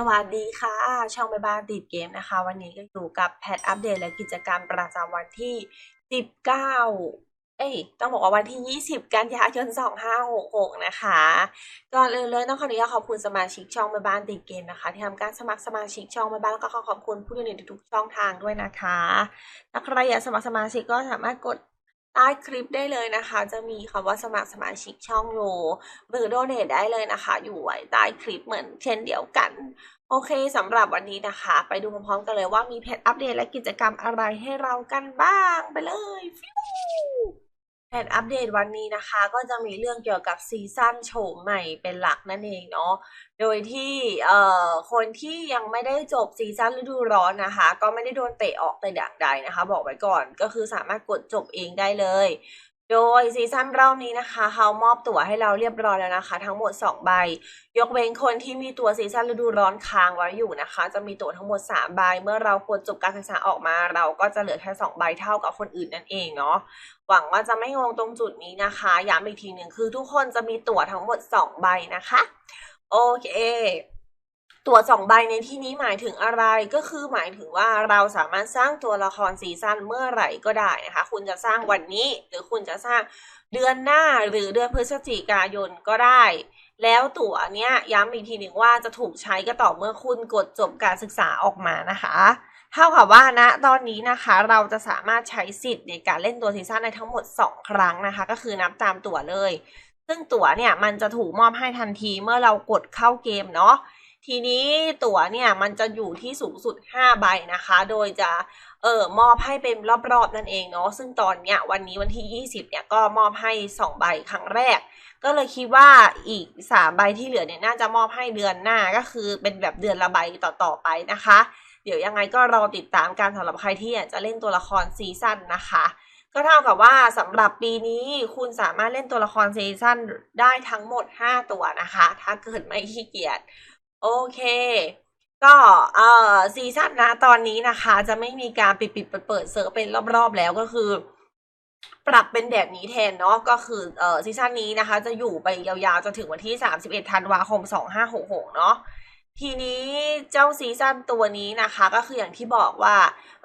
สวัสดีค่ะ ช่องแม่บ้านติดเกมนะคะ วันนี้ก็อยู่กับแพทอัปเดตและกิจกรรมประจำวันที่ 19 เอ้ยต้องบอกว่าวันที่ 20 กันยายน 2566 นะคะ ก่อนอื่นเลยต้องขออนุญาตขอบคุณสมาชิกช่องแม่บ้านติดเกมนะคะ ที่ทำการสมัครสมาชิกช่องแม่บ้านแล้วก็ขอขอบคุณผู้ดำเนินทุกช่องทางด้วยนะคะถ้าใครอยากสมัครสมาชิกก็สามารถกดใต้คลิปได้เลยนะคะ จะมีคำว่าสมัครสมาชิกช่องอยู่หรือโดเนทได้เลยนะคะ อยู่ไว้ใต้คลิปเหมือนเช่นเดียวกัน โอเคสำหรับวันนี้นะคะ ไปดูพร้อมๆกันเลยว่ามีเพจอัปเดตและกิจกรรมอะไรให้เรากันบ้างไปเลยฟิวแพจอัปเดตวันนี้นะคะ ก็จะมีเรื่องเกี่ยวกับซีซั่นโฉมใหม่เป็นหลักนั่นเองเนาะโดยที่เอ่อคนที่ยังไม่ได้จบซีซั่นฤดูร้อนนะคะ ก็ไม่ได้โดนเตะออกแต่อย่างใดนะคะ บอกไว้ก่อนก็คือสามารถกดจบเองได้เลย โดยซีซั่นรอบนี้นะคะเขามอบตั๋วให้เราเรียบร้อยแล้วนะคะ ทั้งหมด 2 ใบ ยกเว้นคนที่มีตั๋วซีซั่นฤดูร้อนค้างไว้อยู่นะคะ จะมีตั๋วทั้งหมด 3 ใบ เมื่อเรากดจบการศึกษาออกมา เราก็จะเหลือแค่2ใบเท่ากับคนอื่นนั่นเองเนาะหวังว่าจะไม่งงตรงจุดนี้นะคะย้ำอีกทีหนึ่งคือทุกคนจะมีตั๋วทั้งหมด 2 ใบนะคะ โอเค ตัวสองใบในที่นี้หมายถึงอะไรก็คือหมายถึงว่าเราสามารถสร้างตัวละครซีซั่นเมื่อไหร่ก็ได้นะคะ คุณจะสร้างวันนี้ หรือคุณจะสร้างเดือนหน้าหรือเดือนพฤศจิกายนก็ได้ แล้วตั๋วเนี้ยย้ำอีกทีหนึ่งว่าจะถูกใช้ก็ต่อเมื่อคุณกดจบการศึกษาออกมานะคะเท่ากับว่าณตอนนี้นะคะเราจะสามารถใช้สิทธิ์ในการเล่นตัวซีซั่นในทั้งหมด 2 ครั้งนะคะ ก็คือนับตามตั๋วเลย ซึ่งตั๋วเนี่ยมันจะถูกมอบให้ทันทีเมื่อเรากดเข้าเกมเนาะ ทีนี้ตั๋วเนี่ยมันจะอยู่ที่สูงสุด 5 ใบนะคะ โดยจะเออมอบให้เป็นรอบๆนั่นเองเนาะซึ่งตอนเนี้ยวันนี้วันที่ 20เนี่ยก็มอบให้ 2 ใบครั้งแรก ก็เลยคิดว่าอีก 3 ใบที่เหลือเนี่ยน่าจะมอบให้เดือนหน้าก็คือเป็นแบบเดือนละใบต่อๆไปนะคะ เดี๋ยวยังไงก็รอติดตามการสำหรับใครที่อยากจะเล่นตัวละครซีซั่นนะคะก็เท่ากับว่าสำหรับปีนี้คุณสามารถเล่นตัวละครซีซั่นได้ทั้งหมด 5 ตัวนะคะ ถ้าเกิดไม่ขี้เกียจ โอเค ก็เอ่อซีซั่นนะตอนนี้นะคะ จะไม่มีการปิดปิดเปิดเปิดเซิร์ฟเป็นรอบๆแล้วก็คือ ปรับเป็นแบบนี้แทนเนาะก็คือเอ่อซีซั่นนี้นะคะ จะอยู่ไปยาวๆจนถึงวันที่ 31ธันวาคม 2566 เนาะ ทีนี้เจ้าซีซั่นตัวนี้นะคะก็คืออย่างที่บอกว่า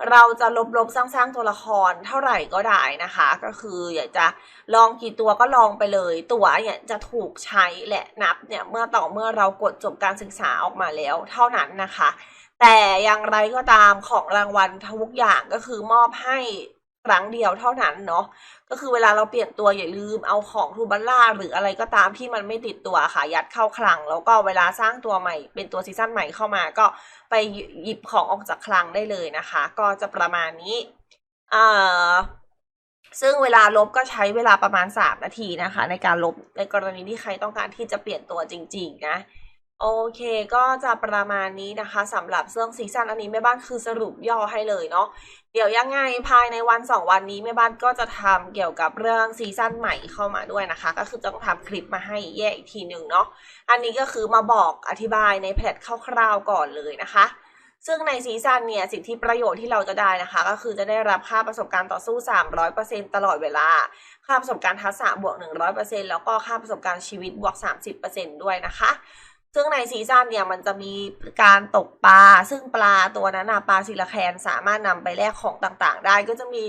เราจะลบลบสร้างสร้างตัวละครเท่าไหร่ก็ได้นะคะ ก็คืออยากจะลองกี่ตัวก็ลองไปเลย ตัวเนี่ยจะถูกใช้และนับเนี่ยเมื่อต่อเมื่อเรากดจบการศึกษาออกมาแล้วเท่านั้นนะคะ แต่อย่างไรก็ตามของรางวัลทุกอย่างก็คือมอบให้ ครั้งเดียวเท่านั้นเนาะก็คือเวลาเราเปลี่ยนตัวอย่าลืมเอาของทูบัลล่าหรืออะไรก็ตามที่มันไม่ติดตัวค่ะยัดเข้าคลัง แล้วก็เวลาสร้างตัวใหม่ เป็นตัวซีซั่นใหม่เข้ามาก็ไปหยิบของออกจากคลังได้เลยนะคะ ก็จะประมาณนี้เอ่าซึ่งเวลาลบก็ใช้เวลาประมาณ 3 นาทีนะคะ ในการลบในกรณีที่ใครต้องการที่จะเปลี่ยนตัวจริง ๆ นะโอเคก็จะประมาณนี้นะคะสำหรับเรื่องซีซั่นอันนี้แม่บ้านคือสรุปย่อให้เลยเนาะ เดี๋ยวยังไงภายในวันสองวันนี้แม่บ้านก็จะทำเกี่ยวกับเรื่องซีซั่นใหม่เข้ามาด้วยนะคะ ก็คือต้องทำคลิปมาให้แยกอีกทีหนึ่งเนาะอันนี้ก็คือมาบอกอธิบายในแพทคร่าวๆก่อนเลยนะคะ ซึ่งในซีซั่นเนี่ยสิ่งทธิประโยชน์ที่เราจะได้นะคะ ก็คือจะได้รับค่าประสบการณ์ต่อสู้ 300%ตลอดเวลา ค่าประสบการณ์ทักษะบวก 100%แล้วก็ค่าประสบการณ์ชีวิตบวก 30%ด้วยนะคะ ซึ่งในซีซั่นเนี่ยมันจะมีการตกปลา ซึ่งปลาตัวนั้นนะปลาซิลาแคนสามารถนำไปแลกของต่างๆ ได้ก็จะมี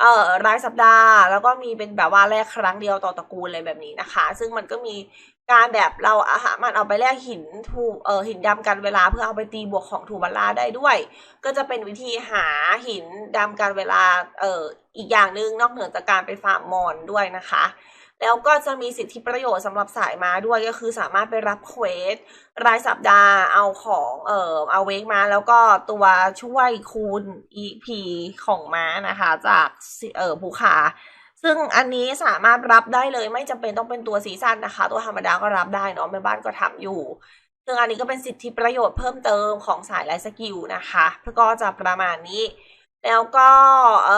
เอ่อรายสัปดาห์ แล้วก็มีเป็นแบบว่าแลกครั้งเดียวต่อตระกูลอะไรแบบนี้นะคะ ซึ่งมันก็มีการแบบเราอาหารมันเอาไปแลกหินทูเอ่อหินดำกันเวลาเพื่อเอาไปตีบวกของทูบัลล่าได้ด้วย ก็จะเป็นวิธีหาหินดำกันเวลาเอ่ออีกอย่างหนึ่งนอกเหนือจากการไปฟาร์มมอนด้วยนะคะ แล้วก็จะมีสิทธิประโยชน์สำหรับสายม้าด้วยก็คือสามารถไปรับเควสรายสัปดาห์เอาของเอ่อเอาเวกมาแล้วก็ตัวช่วยคูณ EP ของม้านะคะ จากเอ่อภูขาซึ่งอันนี้สามารถรับได้เลยไม่จำเป็นต้องเป็นตัวซีซั่นนะคะ ตัวธรรมดาก็รับได้เนาะแม่บ้านก็ทำอยู่ ซึ่งอันนี้ก็เป็นสิทธิประโยชน์เพิ่มเติมของสายไลฟ์สกิลนะคะก็จะประมาณนี้ แล้วก็เ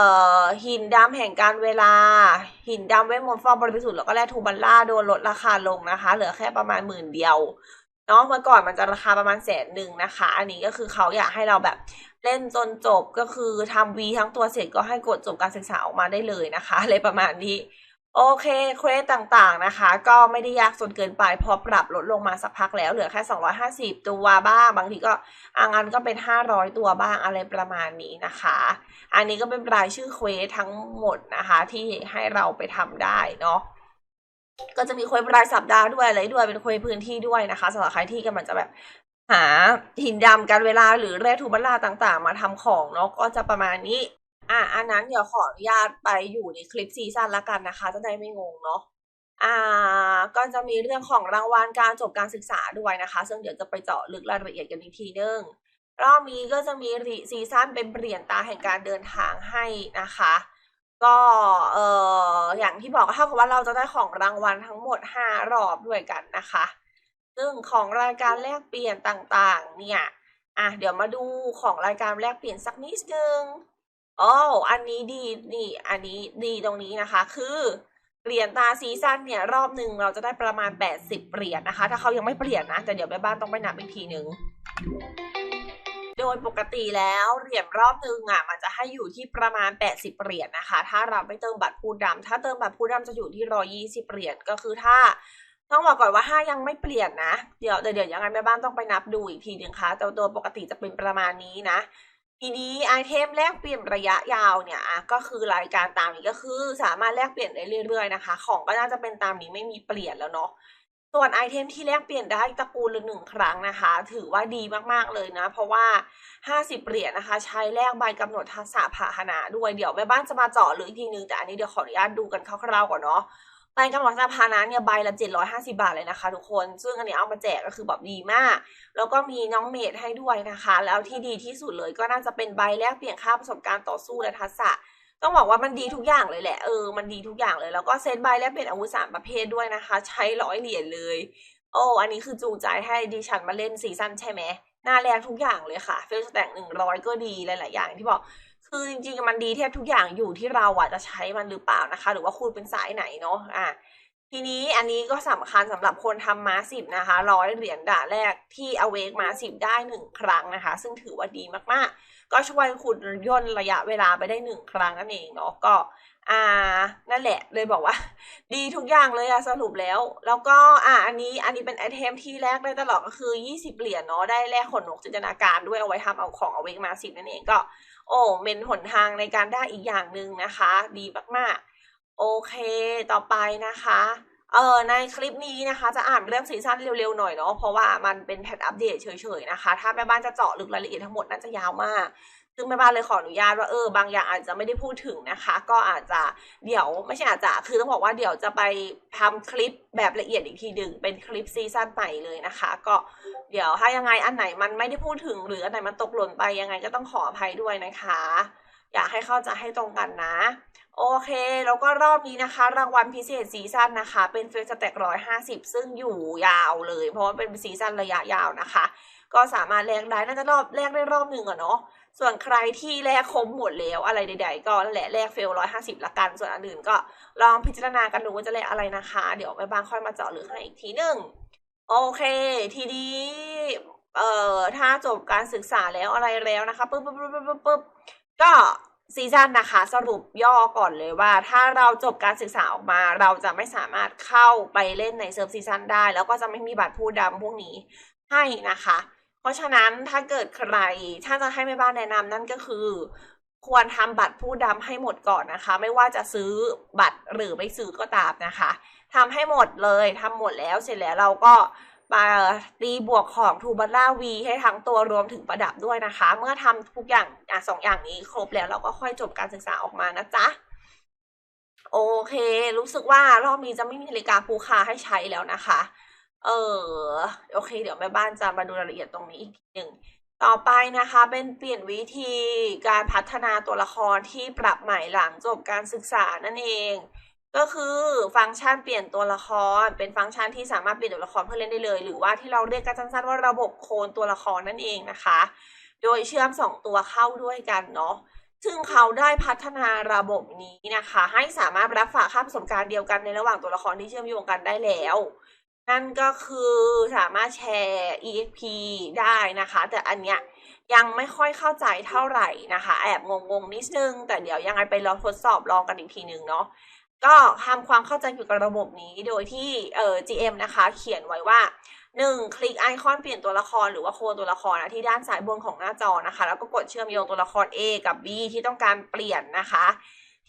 หินดำแห่งการเวลา หินดำเวทมนต์ฟองบริสุทธิ์แล้วก็แร่ทูบัลล่าโดนลดราคาลงนะคะ เหลือแค่ประมาณหมื่นเดียวเนาะเมื่อก่อนมันจะราคาประมาณแสนหนึ่งนะคะ อันนี้ก็คือเขาอยากให้เราแบบเล่นจนจบก็คือทำวีทั้งตัวเสร็จก็ให้กดจบการศึกษาออกมาได้เลยนะคะอะไรประมาณนี้ โอเค เควสต่างๆนะคะ ก็ไม่ได้ยากจนเกินไป พอปรับลดลงมาสักพักแล้วเหลือแค่ 250 ตัวบ้าง บางทีก็อ่างันก็เป็น 500 ตัวบ้างอะไรประมาณนี้นะคะ อันนี้ก็เป็นรายชื่อเควสทั้งหมดนะคะ ที่ให้เราไปทำได้เนาะก็จะมีเควสรายสัปดาห์ด้วยอะไรด้วยเป็นเควสพื้นที่ด้วยนะคะสำหรับใครที่กำลังจะแบบหาหินดำการเวลาหรือแร่ทูบัลลาต่างๆ มาทำของเนาะก็จะประมาณนี้ อะอันนั้นเดี๋ยวขออนุญาตไปอยู่ในคลิปซีซั่นละกันนะคะ จะได้ไม่งงเนาะอ่าก็จะมีเรื่องของรางวัลการจบการศึกษาด้วยนะคะ ซึ่งเดี๋ยวจะไปเจาะลึกรายละเอียดกันอีกทีนึงรอบนี้ก็จะมีซีซั่นเป็นเปลี่ยนตาแห่งการเดินทางให้นะคะ ก็เอ่ออย่างที่บอกก็เท่ากับว่าเราจะได้ของรางวัลทั้งหมด 5 รอบด้วยกันนะคะ ซึ่งของรายการแลกเปลี่ยนต่างๆ เนี่ยอะเดี๋ยวมาดูของรายการแลกเปลี่ยนสักนิดนึง อ๋อ อันนี้ดีนี่ อันนี้ดีตรงนี้นะคะ คือเหรียญตาซีซั่นเนี่ยรอบหนึ่งเราจะได้ประมาณ 80 เหรียญนะคะ ถ้าเขายังไม่เปลี่ยนนะ แต่เดี๋ยวแม่บ้านต้องไปนับอีกทีหนึ่งโดยปกติแล้วเหรียญรอบหนึ่งอะมันจะให้อยู่ที่ประมาณ 80 เหรียญนะคะ ถ้าเราไม่เติมบัตรผู้ดำถ้าเติมบัตรผู้ดำจะอยู่ที่ 120 เหรียญก็คือถ้าต้องบอกก่อนว่าถ้ายังไม่เปลี่ยนนะ เดี๋ยวเดี๋ยวเดี๋ยวยังไงแม่บ้านต้องไปนับดูอีกทีหนึ่งค่ะแต่ตัวปกติจะเป็นประมาณนี้นะ ทีนี้ไอเทมแลกเปลี่ยนระยะยาวเนี่ยอะก็คือรายการตามนี้ก็คือสามารถแลกเปลี่ยนได้เรื่อยๆนะคะ ของก็น่าจะเป็นตามนี้ไม่มีเปลี่ยนแล้วเนาะส่วนไอเทมที่แลกเปลี่ยนได้ตระกูลละหนึ่งครั้งนะคะ ถือว่าดีมากๆเลยนะ เพราะว่า 50 เหรียญนะคะ ใช้แลกใบกำหนดทักษะพาหนะด้วยเดี๋ยวแม่บ้านจะมาเจาะลึกอีกทีนึงแต่อันนี้เดี๋ยวขออนุญาตดูกันคร่าวๆก่อนเนาะ ใบกำหนดสถานะเนี่ยใบละ750บาทเลยนะคะทุกคน ซึ่งอันนี้เอามาแจกก็คือแบบดีมาก แล้วก็มีน้องเมดให้ด้วยนะคะ แล้วที่ดีที่สุดเลยก็น่าจะเป็นใบแลกเปลี่ยนค่าประสบการณ์ต่อสู้และทักษะต้องบอกว่ามันดีทุกอย่างเลยแหละ เออ มันดีทุกอย่างเลย แล้วก็เซตใบแลกเปลี่ยนอาวุธสามประเภทด้วยนะคะ ใช้ร้อยเหรียญเลย โอ้ อันนี้คือจูงใจให้ดิฉันมาเล่นซีซั่นใช่ไหมหน้าแรกทุกอย่างเลยค่ะ เฟลสแต็กหนึ่งร้อยก็ดีหลายๆอย่างที่บอก คือจริงๆมันดีแทบทุกอย่างอยู่ที่เราอะจะใช้มันหรือเปล่านะคะ หรือว่าคุณเป็นสายไหนเนาะอะทีนี้อันนี้ก็สำคัญสำหรับคนทำมาสิบนะคะร้อยเหรียญด่าแรกที่อเวกมาสิบได้หนึ่งครั้งนะคะ ซึ่งถือว่าดีมากๆ ก็ช่วยคุณย่นระยะเวลาไปได้หนึ่งครั้งนั่นเองเนาะก็อ่านั่นแหละเลยบอกว่า ดีทุกอย่างเลยอะสรุปแล้ว แล้วก็อ่าอันนี้อันนี้เป็นไอเทมที่แรกได้ตลอดก็คือ 20 เหรียญเนาะได้แลกขนนกจินตนาการด้วยเอาไว้ทำเอาของเอาเวกมาสิบนั่นเองก็ โอ้เป็นหนทางในการได้อีกอย่างหนึ่งนะคะ ดีมากๆ โอเคต่อไปนะคะเออในคลิปนี้นะคะ จะอ่านเรื่องซีซั่นเร็วๆหน่อยเนาะเพราะว่ามันเป็นแพทอัปเดตเฉยๆนะคะ ถ้าแม่บ้านจะเจาะลึกรายละเอียดทั้งหมดน่าจะยาวมาก ซึ่งแม่บ้านเลยขออนุญาตว่าเออบางอย่างอาจจะไม่ได้พูดถึงนะคะ ก็อาจจะเดี๋ยวไม่ใช่อาจจะคือต้องบอกว่าเดี๋ยวจะไปทำคลิปแบบละเอียดอีกทีหนึ่งเป็นคลิปซีซั่นใหม่เลยนะคะ ก็เดี๋ยวถ้ายังไงอันไหนมันไม่ได้พูดถึงหรืออันไหนมันตกหล่นไปยังไงก็ต้องขออภัยด้วยนะคะ อยากให้เข้าใจให้ตรงกันนะโอเค แล้วก็รอบนี้นะคะ รางวัลพิเศษซีซั่นนะคะ เป็นเฟสแต็กร้อยห้าสิบซึ่งอยู่ยาวเลย เพราะว่าเป็นซีซั่นระยะยาวนะคะ ก็สามารถแลกได้น่าจะรอบแลกได้รอบหนึ่งอะเนาะ ส่วนใครที่แลกคมหมดแล้วอะไรใด ๆ ก็แหละแลกเฟลร้อยห้าสิบละกัน ส่วนอันอื่นก็ลองพิจารณากันดูว่าจะแลกอะไรนะคะ เดี๋ยวแม่บ้านค่อยมาเจาะลึกให้อีกทีหนึ่งโอเค ทีนี้เอ่อถ้าจบการศึกษาแล้วอะไรแล้วนะคะปึ๊บปึ๊บปึ๊บปึ๊บปึ๊บก็ซีซั่นนะคะ สรุปย่อก่อนเลยว่า ถ้าเราจบการศึกษาออกมา เราจะไม่สามารถเข้าไปเล่นในเซิร์ฟซีซั่นได้ แล้วก็จะไม่มีบัตรผู้ดำพวกนี้ให้นะคะ เพราะฉะนั้นถ้าเกิดใคร ถ้าจะให้แม่บ้านแนะนำนั่นก็คือ ควรทำบัตรผู้ดำให้หมดก่อนนะคะ ไม่ว่าจะซื้อบัตรหรือไม่ซื้อก็ตามนะคะทำให้หมดเลยทำหมดแล้วเสร็จแล้วเราก็มาตีบวกของทูบัลล่าวีให้ทั้งตัวรวมถึงประดับด้วยนะคะ เมื่อทำทุกอย่างอะสองอย่างนี้ครบแล้วเราก็ค่อยจบการศึกษาออกมานะจ๊ะโอเค รู้สึกว่ารอบนี้จะไม่มีนาฬิกาภูคาให้ใช้แล้วนะคะ เออโอเค เดี๋ยวแม่บ้านจะมาดูรายละเอียดตรงนี้อีกทีหนึ่งต่อไปนะคะเป็นเปลี่ยนวิธีการพัฒนาตัวละครที่ปรับใหม่หลังจบการศึกษานั่นเอง ก็คือฟังก์ชันเปลี่ยนตัวละคร เป็นฟังก์ชันที่สามารถเปลี่ยนตัวละครเพื่อเล่นได้เลย หรือว่าที่เราเรียกกันสั้นๆว่าระบบโคลนตัวละครนั่นเองนะคะ โดยเชื่อมสองตัวเข้าด้วยกันเนาะซึ่งเขาได้พัฒนาระบบนี้นะคะ ให้สามารถรับฝากค่าประสบการณ์เดียวกันในระหว่างตัวละครที่เชื่อมโยงกันได้แล้ว นั่นก็คือสามารถแชร์ EXP ได้นะคะ แต่อันเนี้ยยังไม่ค่อยเข้าใจเท่าไหร่นะคะ แอบงงๆนิดนึง แต่เดี๋ยวยังไงไปลองทดสอบลองกันอีกทีนึงเนาะก็ทำความเข้าใจเกี่ยวกับระบบนี้โดยที่เอ่อ GM นะคะ เขียนไว้ว่า 1. คลิกไอคอนเปลี่ยนตัวละครหรือว่าโคนตัวละครนะที่ด้านซ้ายบนของหน้าจอนะคะ แล้วก็กดเชื่อมโยงตัวละคร A กับ B ที่ต้องการเปลี่ยนนะคะ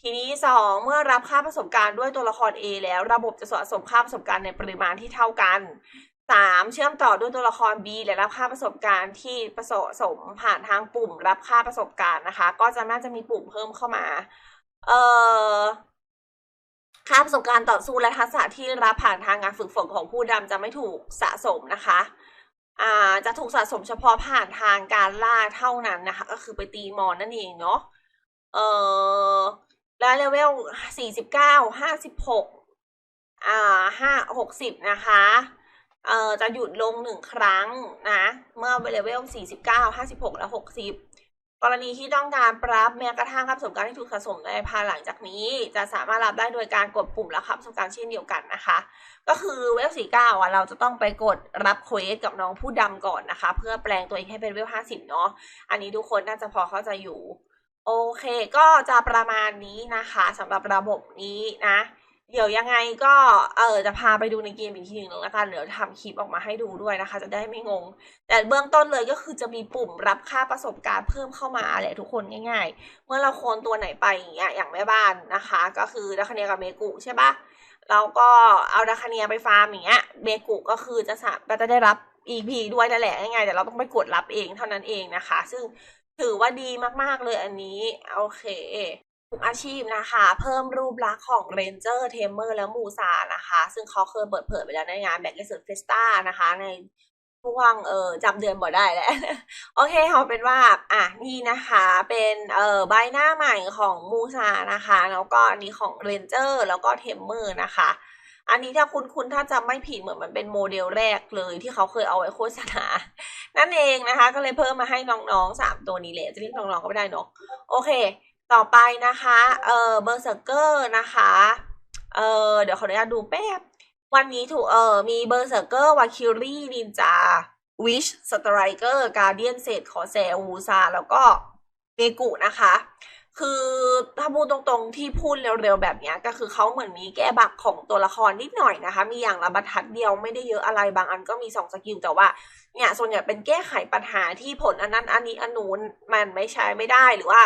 ทีนี้ 2 เมื่อรับค่าประสบการณ์ด้วยตัวละคร A แล้วระบบจะสะสมค่าประสบการณ์ในปริมาณที่เท่ากัน 3. เชื่อมต่อด้วยตัวละคร B และรับค่าประสบการณ์ที่ประสมผ่านทางปุ่มรับค่าประสบการณ์นะคะ ก็จะน่าจะมีปุ่มเพิ่มเข้ามา เอ่อค่าประสบการณ์ต่อสู้และทักษะที่รับผ่านทางการฝึกฝนของผู้ดำจะไม่ถูกสะสมนะคะอ่าจะถูกสะสมเฉพาะผ่านทางการล่าเท่านั้นนะคะ ก็คือไปตีมอนนั่นเองเนาะเอ่อ และเลเวลสี่สิบเก้าห้าสิบหกอ่าห้าหกสิบนะคะเอ่อจะหยุดลงหนึ่งครั้งนะเมื่อเลเวลสี่สิบเก้าห้าสิบหกและหกสิบกรณีที่ต้องการปรับแม้กระทั่งค่าประสบการที่ถูกสะสมในภายหลังจากนี้ จะสามารถรับได้โดยการกดปุ่มรับค่าประสบการเช่นเดียวกันนะคะ ก็คือเวลสี่เก้าอะเราจะต้องไปกดรับเควสกับน้องผู้ดำก่อนนะคะ เพื่อแปลงตัวเองให้เป็นเวลห้าสิบเนาะอันนี้ทุกคนน่าจะพอเข้าใจอยู่ โอเคก็จะประมาณนี้นะคะสำหรับระบบนี้นะ เดี๋ยวยังไงก็เออจะพาไปดูในเกมอีกทีหนึ่งแล้วกันเดี๋ยวทำคลิปออกมาให้ดูด้วยนะคะ จะได้ไม่งง แต่เบื้องต้นเลยก็คือจะมีปุ่มรับค่าประสบการณ์เพิ่มเข้ามาแหละทุกคนง่ายๆ เมื่อเราโคนตัวไหนไปอย่างเงี้ยอย่างแม่บ้านนะคะ ก็คือดัคเนียกับเมกุใช่ปะเราก็เอาดัคเนียไปฟาร์มอย่างเงี้ยเมกุก็คือจะสามจะได้รับ EP ด้วยนั่นแหละง่ายๆแต่เราต้องไปกดรับเองเท่านั้นเองนะคะ ซึ่ง ถือว่าดีมากๆเลยอันนี้ โอเคทุกอาชีพนะคะ เพิ่มรูปลักษณ์ของเรนเจอร์เทมเมอร์และมูซานะคะ ซึ่งเขาเคยเปิดเผยไปแล้วในงานแบ็กเกอร์เฟสตานะคะ ในช่วงเออจำเดือนบ่ได้แล้ว โอเคเอาเป็นว่า อะ นี่นะคะ เป็นเอ่อใบหน้าใหม่ของมูซานะคะ แล้วก็อันนี้ของเรนเจอร์แล้วก็เทมเมอร์นะคะ อันนี้ถ้าคุณคุณถ้าจำไม่ผิดเหมือนมันเป็นโมเดลแรกเลยที่เขาเคยเอาไว้โฆษณา นั่นเองนะคะ ก็เลยเพิ่มมาให้น้องๆสามตัวนี้แหละจะเรียกน้องๆก็ไม่ได้เนอะโอเค ต่อไปนะคะเออเบอร์เซอร์เกอร์นะคะเออเดี๋ยวขออนุญาตดูแป๊บ วันนี้ถูกเออมีเบอร์เซอร์เกอร์วาคิรี่นินจาวิชสไตรเกอร์การเดียนเซตขอแซวูซาแล้วก็เมกุนะคะ คือถ้าพูดตรงๆที่พูดเร็วๆแบบนี้ก็คือเขาเหมือนมีแก้บักของตัวละครนิดหน่อยนะคะ มีอย่างละบรรทัดเดียวไม่ได้เยอะอะไรบางอันก็มีสองสกิลแต่ว่าเนี่ยส่วนใหญ่เป็นแก้ไขปัญหาที่ผลอันนั้นอันนี้อันนู้นมันไม่ใช้ไม่ได้หรือว่า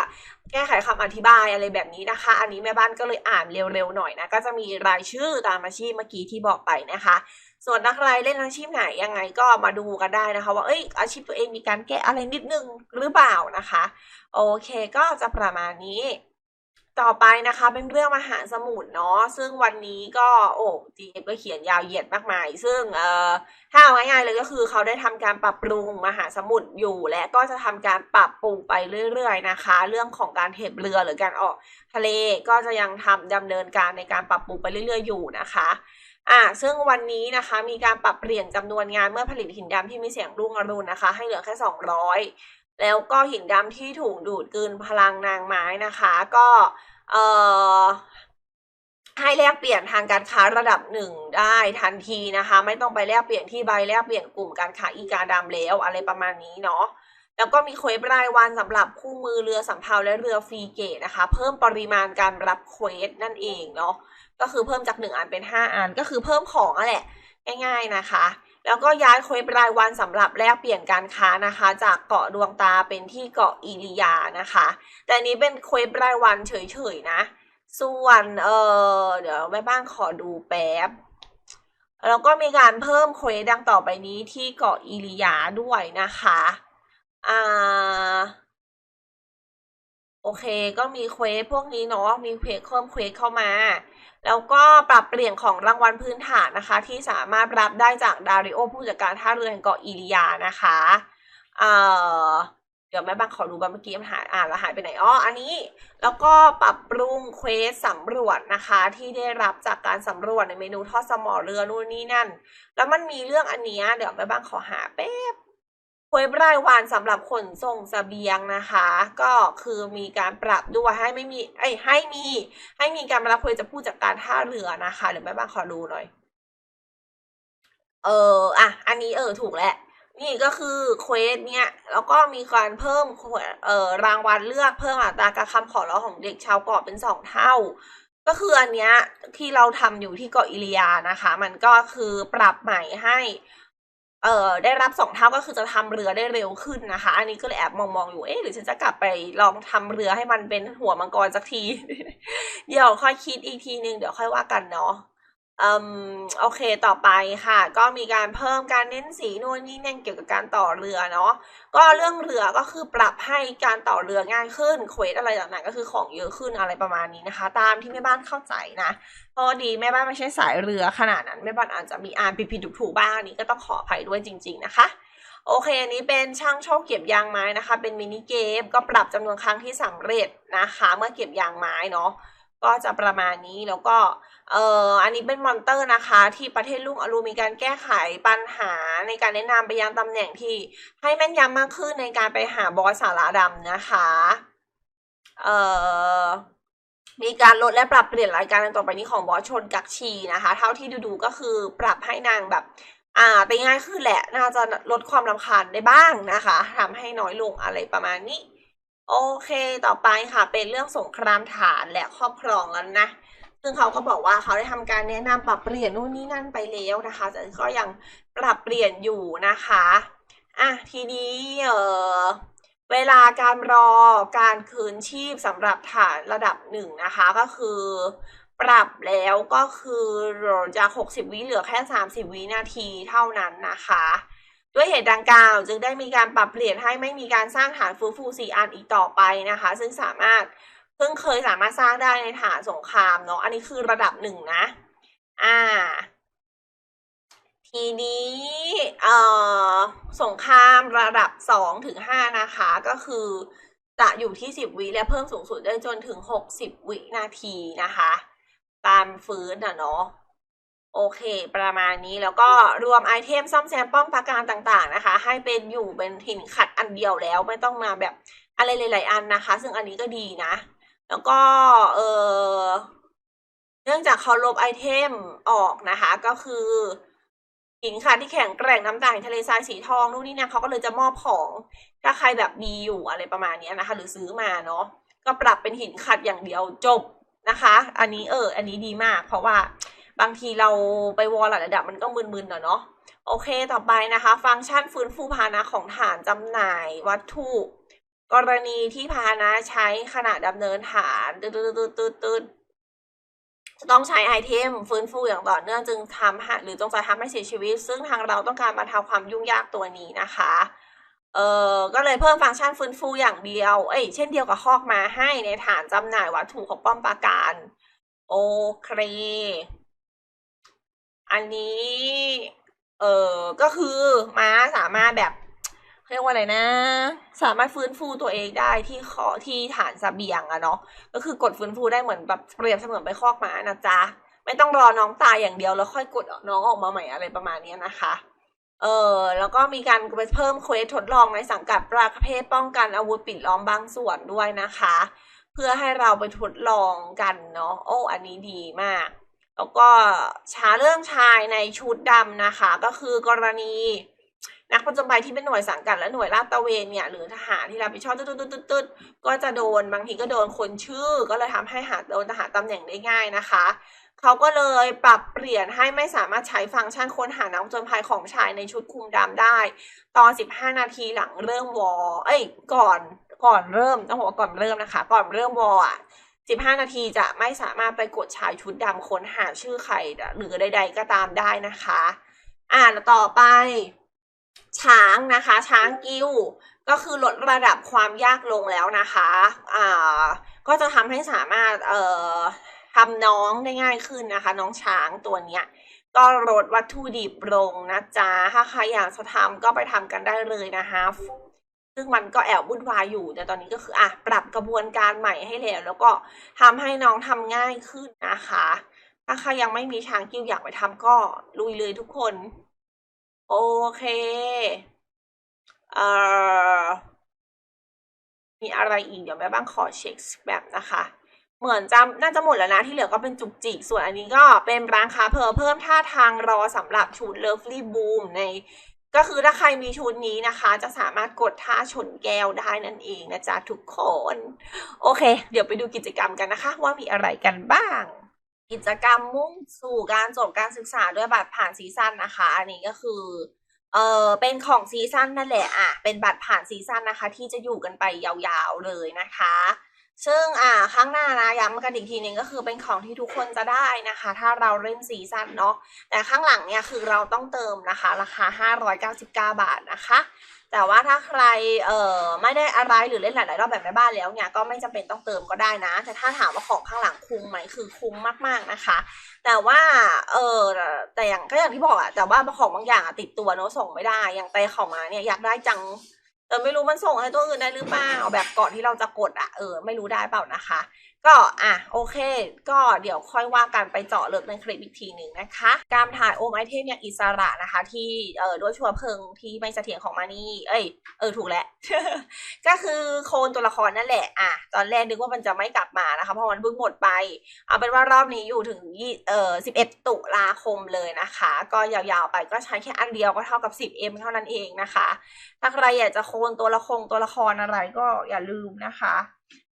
แก้ไขคำอธิบายอะไรแบบนี้นะคะ อันนี้แม่บ้านก็เลยอ่านเร็วๆหน่อยนะก็จะมีรายชื่อตามอาชีพเมื่อกี้ที่บอกไปนะคะ ส่วนนักใครเล่นอาชีพไหนยังไงก็มาดูกันได้นะคะ ว่าเอ้ยอาชีพตัวเองมีการแก้อะไรนิดนึงหรือเปล่านะคะ โอเคก็จะประมาณนี้ ต่อไปนะคะเป็นเรื่องมหาสมุทรเนาะซึ่งวันนี้ก็โอ้ GM ก็เขียนยาวเหยียดมากมาย ซึ่งเอ่อถ้าเอาง่ายๆเลยก็คือเขาได้ทำการปรับปรุงมหาสมุทรอยู่ และก็จะทำการปรับปรุงไปเรื่อยๆนะคะ เรื่องของการเทบเรือหรือการออกทะเลก็จะยังทำดำเนินการในการปรับปรุงไปเรื่อย ๆ อยู่นะคะ อ่าซึ่งวันนี้นะคะมีการปรับเปลี่ยนจำนวนงานเมื่อผลิตหินดำที่มีเสียงรุ่งอรุณนะคะ ให้เหลือแค่ 200 แล้วก็หินดำที่ถูกดูดกลืนพลังนางไม้นะคะ ก็เอ่อให้แลกเปลี่ยนทางการค้าระดับหนึ่งได้ทันทีนะคะ ไม่ต้องไปแลกเปลี่ยนที่ใบแลกเปลี่ยนกลุ่มการค้าอีกาดำแล้วอะไรประมาณนี้เนาะแล้วก็มีเควสรายวันสำหรับคู่มือเรือสำเภาและเรือฟรีเกตนะคะ เพิ่มปริมาณการรับเควสนั่นเองเนาะ ก็คือเพิ่มจากหนึ่งอันเป็นห้าอัน ก็คือเพิ่มของอะแหละ ง่าย ๆนะคะ แล้วก็ย้ายเควสรายวันสำหรับแลกเปลี่ยนการค้านะคะ จากเกาะดวงตาเป็นที่เกาะอิริยานะคะ แต่นี้เป็นเควสรายวันเฉยๆนะ ส่วนเออเดี๋ยวแม่บ้านขอดูแป๊บแล้วก็มีการเพิ่มเควสดังต่อไปนี้ที่เกาะอิริยาด้วยนะคะอ่าโอเค ก็มีเควสพวกนี้เนาะ มีเควสเพิ่มเควสเข้ามา แล้วก็ปรับเปลี่ยนของรางวัลพื้นฐานนะคะ ที่สามารถรับได้จากดาริโอผู้จัดการท่าเรือแห่งเกาะอิริยานะคะเอ่อเดี๋ยวแม่บ้างขอดูบ้างเมื่อกี้มันหายอ่านแล้วหายไปไหนอ๋ออันนี้ แล้วก็ปรับปรุงเควสสำรวจนะคะ ที่ได้รับจากการสำรวจในเมนูทอดสมอเรือนู่นนี่นั่น แล้วมันมีเรื่องอันเนี้ยเดี๋ยวแม่บ้างขอหาแป๊บ เว็บรายวันสำหรับขนส่งเสบียงนะคะ ก็คือมีการปรับด้วยให้ไม่มีไอ้ให้มีให้มีการรับเควสจากผู้จัดการท่าเรือนะคะเดี๋ยวแม่บ้านขอดูหน่อย เอออะอันนี้เออถูกแล้วนี่ก็คือเควสเนี่ย แล้วก็มีการเพิ่มเอ่อรางวัลเลือกเพิ่มอัตราการคำขอร้องของเด็กชาวเกาะเป็นสองเท่า ก็คืออันเนี้ยที่เราทำอยู่ที่เกาะอิเลียนะคะ มันก็คือปรับใหม่ให้ เอ่อได้รับสองเท่าก็คือจะทำเรือได้เร็วขึ้นนะคะ อันนี้ก็เลยแอบมองมองอยู่เอ๊ะหรือฉันจะกลับไปลองทำเรือให้มันเป็นหัวมังกรสักที เดี๋ยวค่อยคิดอีกทีนึงเดี๋ยวค่อยว่ากันเนาะ อืมโอเคต่อไปค่ะ ก็มีการเพิ่มการเน้นสีนู่นนี่นั่นเกี่ยวกับการต่อเรือเนาะก็เรื่องเรือก็คือปรับให้การต่อเรือง่ายขึ้นเควสอะไรต่างๆก็คือของเยอะขึ้นอะไรประมาณนี้นะคะ ตามที่แม่บ้านเข้าใจนะเพราะดีแม่บ้านไม่ใช่สายเรือขนาดนั้นแม่บ้านอาจจะมีอ่านผิดๆถูกๆบ้างอันนี้ก็ต้องขออภัยด้วยจริง ๆนะคะโอเค อันนี้เป็นช่างโชคเก็บยางไม้นะคะ เป็นมินิเกมก็ปรับจำนวนครั้งที่สำเร็จนะคะ เมื่อเก็บยางไม้เนาะก็จะประมาณนี้แล้วก็ เอ่ออันนี้เป็นมอนเตอร์นะคะ ที่ประเทศลุงอลูมีการแก้ไขปัญหาในการแนะนำไปยังตำแหน่งที่ให้แม่นยำมากขึ้นในการไปหาบอสสาระดำนะคะเอ่อมีการลดและปรับเปลี่ยนรายการต่อไปนี้ของบอสชนกักชีนะคะ เท่าที่ดูๆก็คือปรับให้นางแบบ อ่าไปง่ายขึ้นแหละ น่าจะลดความรำคาญได้บ้างนะคะทำให้น้อยลงอะไรประมาณนี้ โอเค ต่อไปค่ะ เป็นเรื่องสงครามฐานและครอบครองแล้วนะ ซึ่งเขาก็บอกว่าเขาได้ทำการแนะนำปรับเปลี่ยนนู่นนี่นั่นไปแล้วนะคะแต่ก็ยังปรับเปลี่ยนอยู่นะคะอะทีนี้เออเวลาการรอการคืนชีพสำหรับฐานระดับหนึ่งนะคะก็คือ ปรับแล้วก็คือจาก 60 วิเหลือแค่ 30 วินาทีเท่านั้นนะคะ ด้วยเหตุดังกล่าวจึงได้มีการปรับเปลี่ยนให้ไม่มีการสร้างฐานฟื้นฟูซีอันอีกต่อไปนะคะ ซึ่งสามารถ เพิ่งเคยสามารถสร้างได้ในฐานสงครามเนาะอันนี้คือระดับหนึ่งนะ อ่า ทีนี้เอ่อสงครามระดับสองถึงห้านะคะ ก็คือ จะอยู่ที่สิบวิและเพิ่มสูงสุดได้จนถึงหกสิบวินาทีนะคะ ตามฟื้นอะเนาะโอเค ประมาณนี้แล้วก็รวมไอเทมซ่อมแซมป้องปราการต่างๆนะคะ ให้เป็นอยู่เป็นหินขัดอันเดียวแล้วไม่ต้องมาแบบอะไรหลายๆอันนะคะ ซึ่งอันนี้ก็ดีนะ แล้วก็เออเนื่องจากเขาลบไอเทมออกนะคะ ก็คือหินขัดที่แข็งแกร่งน้ำตาลทะเลทรายสีทองนู่นนี่นะเขาก็เลยจะมอบของถ้าใครแบบมีอยู่อะไรประมาณนี้นะคะ หรือซื้อมาเนาะก็ปรับเป็นหินขัดอย่างเดียวจบนะคะ อันนี้เออ อันนี้ดีมาก เพราะว่าบางทีเราไปวอลหลายระดับมันก็มึนๆอะเนาะโอเคต่อไปนะคะ ฟังก์ชันฟื้นฟูพานะของฐานจำหน่ายวัตถุ กรณีที่พาหนะใช้ขณะดำเนินฐานตืดตืดตืดตืดต้องใช้ไอเทมฟื้นฟูอย่างต่อเนื่องจึงทำให้หรือจงใจทำให้เสียชีวิต ซึ่งทางเราต้องการมาทำความยุ่งยากตัวนี้นะคะ เออก็เลยเพิ่มฟังก์ชันฟื้นฟูอย่างเดียว เอ้ยเช่นเดียวกับคอกมาให้ในฐานจำหน่ายวัตถุของป้อมปราการ โอเค อันนี้ เออก็คือม้าสามารถแบบ เรียกว่าอะไรนะ สามารถฟื้นฟูตัวเองได้ที่ขอที่ฐานเบียงอะเนาะก็คือกดฟื้นฟูได้เหมือนแบบเปรียบเสมือนไปคอกม้านะจ๊ะไม่ต้องรอน้องตายอย่างเดียวแล้วค่อยกดน้องออกมาใหม่อะไรประมาณนี้นะคะเออแล้วก็มีการไปเพิ่มเควสทดลองในสังกัดประเภทป้องกันอาวุธปิดล้อมบางส่วนด้วยนะคะ เพื่อให้เราไปทดลองกันเนาะโอ้อันนี้ดีมาก แล้วก็ชาเรื่องชายในชุดดำนะคะ ก็คือกรณี นักผจญภัยที่เป็นหน่วยสังกัดและหน่วยลาดตระเวนเนี่ยหรือทหารที่รับผิดชอบตึ๊ดๆๆๆก็จะโดนบางทีก็โดนคนชื่อ ก็เลยทำให้หาโดนหาตำแหน่งได้ง่ายนะคะเขาก็เลยปรับเปลี่ยนให้ไม่สามารถใช้ฟังก์ชันค้นหานักจญภัยของชายในชุดคุมดำได้ ตอน 15 นาทีหลังเริ่มวอลเอ้ย ก่อน ก่อนเริ่ม ต้องบอกว่าก่อนเริ่มนะคะ ก่อนเริ่มวอลอะ 15 นาทีจะไม่สามารถไปกดชายชุดดำค้นหาชื่อใครหรือใด ๆ ก็ตามได้นะคะ อ่านต่อไป ช้างนะคะ ช้างกิ้วก็คือลดระดับความยากลงแล้วนะคะ อ่า ก็จะทำให้สามารถ เอ่อทำน้องได้ง่ายขึ้นนะคะ น้องช้างตัวเนี้ย ก็ลดวัตถุดิบลงนะจ๊ะ ถ้าใครอยากจะทำก็ไปทำกันได้เลยนะคะ ซึ่งมันก็แอบวุ่นวายอยู่ แต่ตอนนี้ก็คืออะปรับกระบวนการใหม่ให้แล้ว แล้วก็ทำให้น้องทำง่ายขึ้นนะคะ ถ้าใครยังไม่มีช้างกิ้วอยากไปทำก็ลุยเลยทุกคน โอเค เอ่อ มีอะไรอีกเดี๋ยวแม่บ้างขอเช็คแบบนะคะ เหมือนจะน่าจะหมดแล้วนะที่เหลือก็เป็นจุกจิก ส่วนอันนี้ก็เป็นร้านค้าเพอเพิ่มท่าทางรอสำหรับชุด Lovely Boom ในก็คือถ้าใครมีชุดนี้นะคะ จะสามารถกดท่าชนแก้วได้นั่นเองนะจ๊ะทุกคน โอเค เดี๋ยวไปดูกิจกรรมกันนะคะ ว่ามีอะไรกันบ้าง กิจกรรมมุ่งสู่การจบการศึกษาด้วยบัตรผ่านซีซั่นนะคะ อันนี้ก็คือ เออเป็นของซีซั่นนั่นแหละอะ เป็นบัตรผ่านซีซั่นนะคะ ที่จะอยู่กันไปยาวๆเลยนะคะ ซึ่งอ่าข้างหน้านะย้ำกันอีกทีนึงก็คือเป็นของที่ทุกคนจะได้นะคะ ถ้าเราเล่นซีซั่นเนาะแต่ข้างหลังเนี่ยคือเราต้องเติมนะคะ ราคา 599 บาทนะคะ แต่ว่าถ้าใครเอ่อไม่ได้อะไรหรือเล่นหลายๆรอบแบบแม่บ้านแล้วเนี่ยก็ไม่จำเป็นต้องเติมก็ได้นะ แต่ถ้าถามว่าของข้างหลังคุ้มไหมคือคุ้มมากๆนะคะ แต่ว่าเออแต่อย่างก็อย่างที่บอกอะแต่ว่าของบางอย่างอะติดตัวเนอะส่งไม่ได้อย่างเตของมาเนี่ยอยากได้จังแต่ไม่รู้มันส่งให้ตัวอื่นได้หรือเปล่าแบบก่อนที่เราจะกดอะเออไม่รู้ได้เปล่านะคะ ก็อะโอเค ก็เดี๋ยวค่อยว่ากันไปเจาะเลึกในคลิปอีกทีหนึ่งนะคะ การถ่ายโอมไอเทมอย่างอิสระนะคะ ที่เอ่อด้วยชัวเพิงที่ไม่เสถียรของมานี่ เอ้ยเออถูกแล้ว ก็คือโคลนตัวละครนั่นแหละอะตอนแรกนึกว่ามันจะไม่กลับมานะคะ เพราะมันเพิ่งหมดไป เอาเป็นว่ารอบนี้อยู่ถึงยี่เอ่อ11ตุลาคมเลยนะคะ ก็ยาวๆไปก็ใช้แค่อันเดียวก็เท่ากับ 10M เท่านั้นเองนะคะ ถ้าใครอยากจะโคลนตัวละครตัวละครอะไรก็อย่าลืมนะคะ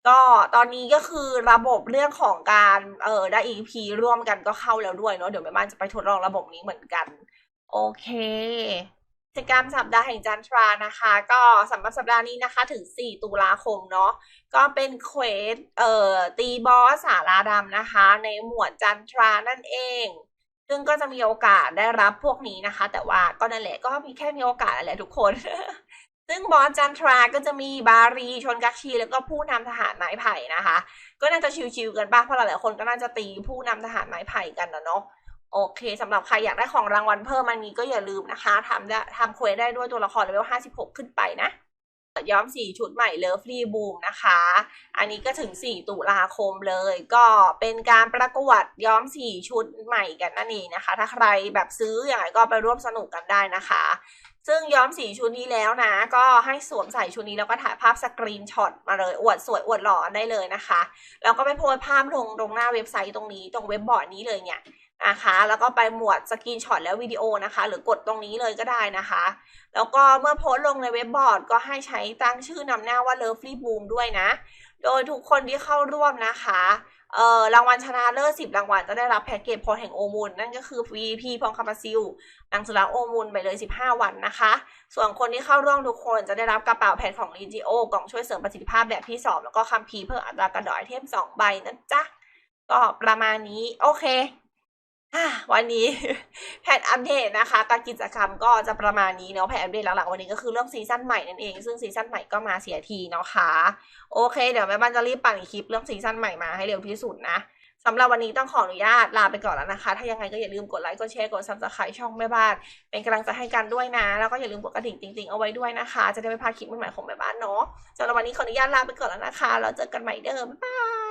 ก็ตอนนี้ก็คือระบบเรื่องของการเออได้ EP ร่วมกันก็เข้าแล้วด้วยเนาะเดี๋ยวแม่บ้านจะไปทดลองระบบนี้เหมือนกัน โอเคกิจกรรมสัปดาห์แห่งจันทรานะคะ ก็สำหรับสัปดาห์นี้นะคะ ถึง 4 ตุลาคมเนาะก็เป็นเควสเอ่อตีบอสสาราดำนะคะ ในหมวดจันทรานั่นเอง ซึ่งก็จะมีโอกาสได้รับพวกนี้นะคะ แต่ว่าก็นั่นแหละก็มีแค่มีโอกาสแหละทุกคน ซึ่งบอสจันทราก็จะมีบารีชนกักชี แล้วก็ผู้นำทหารไม้ไผ่นะคะ ก็น่าจะชิวๆกันบ้างเพราะหลายๆคนก็น่าจะตีผู้นำทหารไม้ไผ่กันนะเนาะโอเคสำหรับใครอยากได้ของรางวัลเพิ่มมันนี้ก็อย่าลืมนะคะทำได้ทำเควสได้ด้วยตัวละครเลเวล 56 ขึ้นไปนะ ย้อมสีชุดใหม่ Lovely Boom นะคะ อันนี้ก็ถึง 4 ตุลาคมเลย ก็เป็นการประกวดย้อมสีชุดใหม่กันนั่นเองนะคะ ถ้าใครแบบซื้ออย่างไรก็ไปร่วมสนุกกันได้นะคะ ซึ่งย้อมสีชุดนี้แล้วนะ ก็ให้สวมใส่ชุดนี้แล้วก็ถ่ายภาพสกรีนช็อตมาเลย อวดสวยอวดหล่อได้เลยนะคะ แล้วก็ไปโพสภาพลงตรงหน้าเว็บไซต์ตรงนี้ ตรงเว็บบอร์ดนี้เลยเนี่ย นะคะ แล้วก็ไปหมวดสกรีนช็อตแล้ววิดีโอนะคะ หรือกดตรงนี้เลยก็ได้นะคะ แล้วก็เมื่อโพสต์ลงในเว็บบอร์ด ก็ให้ใช้ตั้งชื่อนำหน้าว่า Lovely Boom ด้วยนะ โดยทุกคนที่เข้าร่วมนะคะเอ่อรางวัลชนะเลิศ10 รางวัลจะได้รับแพ็กเกจพอแห่งโอมูลนั่นก็คือ V.P. พร้อมคามาซิลหนังสือรักโอมูลไปเลย 15 วันนะคะ ส่วนคนที่เข้าร่วมทุกคนจะได้รับกระเป๋าแผ่นของ r ี g โอกล่องช่วยเสริมประสิทธิภาพแบบที่2แล้วก็คัมภีร์เพื่ออัตรากระดอยเทม 2 ใบนะจ๊ะ ก็ประมาณนี้ โอเค วันนี้แผนอัปเดตนะคะการกิจกรรมก็จะประมาณนี้เนาะแผนอัปเดตหลักๆวันนี้ก็คือเรื่องซีซั่นใหม่นั่นเอง ซึ่งซีซั่นใหม่ก็มาเสียทีเนาะค่ะโอเค เดี๋ยวแม่บ้านจะรีบปั่นคลิปเรื่องซีซั่นใหม่มาให้เร็วที่สุดนะสำหรับวันนี้ต้องขออนุญาตลาไปก่อนแล้วนะคะ ถ้ายังไงก็อย่าลืมกดไลค์ กดแชร์ กดซับสไครต์ช่องแม่บ้าน เป็นกำลังใจให้กันด้วยนะ แล้วก็อย่าลืมกดกระดิ่งติ๊งๆเอาไว้ด้วยนะคะ จะได้ไม่พลาดคลิปใหม่ๆของแม่บ้านเนาะสำหรับวันนี้ขออนุญาตลาไปก่อนแล้วนะคะแล้วเจอกันใหม่เดิมบ๊ายบาย